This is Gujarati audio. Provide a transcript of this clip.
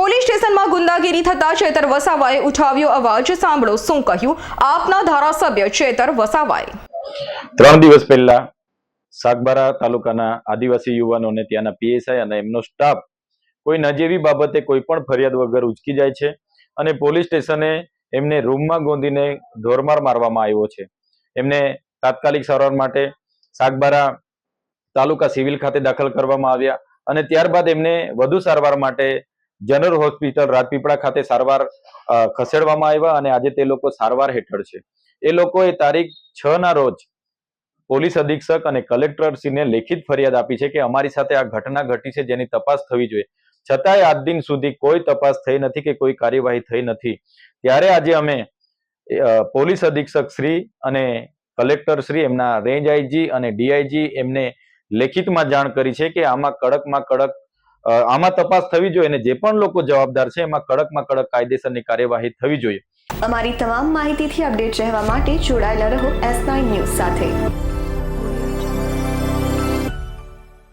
પોલીસ સ્ટેશનમાં ગુંડાગીરી થતા ચેતર વસાવાએ ઉઠાવ્યો અવાજ. સાંભળો શું કહ્યું. આપના ધારાસભ્ય ચેતર વસાવાએ. ત્રણ દિવસ પહેલા સાગબારા તાલુકાના આદિવાસી યુવાનોને ત્યાંના પીએસઆઈ અને એમનો સ્ટાફ કોઈ નજીવી બાબતે કોઈ પણ ફરિયાદ વગર ઉચકી જાય છે અને પોલીસ સ્ટેશને એમને રૂમમાં ગોંધીને ઢોરમાર મારવામાં આવ્યો છે. એમને તાત્કાલિક સારવાર માટે સાગબારા તાલુકા સિવિલ ખાતે દાખલ કરવામાં આવ્યા અને ત્યારબાદ એમને વધુ સારવાર માટે જનરલ હોસ્પિટલ રાજપીપળા ખાતે સારવાર ખસેડવામાં આવ્યા અને આજે તે લોકો સારવાર હેઠળ છે. એ લોકોએ તારીખ છ ના રોજ પોલીસ અધિક્ષક અને કલેક્ટરશ્રીને લેખિત ફરિયાદ આપી છે કે અમારી સાથે આ ઘટના ઘટી છે જેની તપાસ થવી જોઈએ. છતાંય આજ દિન સુધી કોઈ તપાસ થઈ નથી કે કોઈ કાર્યવાહી થઈ નથી. ત્યારે આજે અમે પોલીસ અધિક્ષક શ્રી અને કલેક્ટર શ્રી એમના રેન્જ આઈજી અને ડીઆઈજી એમને લેખિતમાં જાણ કરી છે કે આમાં કડકમાં કડક આમાં તપાસ થવી જોઈએ અને જે પણ લોકો જવાબદાર છે એમાં કડકમાં કડક કાયદેસરની કાર્યવાહી થવી જોઈએ. અમારી તમામ માહિતીથી અપડેટ રહેવા માટે જોડાયેલા રહો એસ ન્યૂઝ સાથે.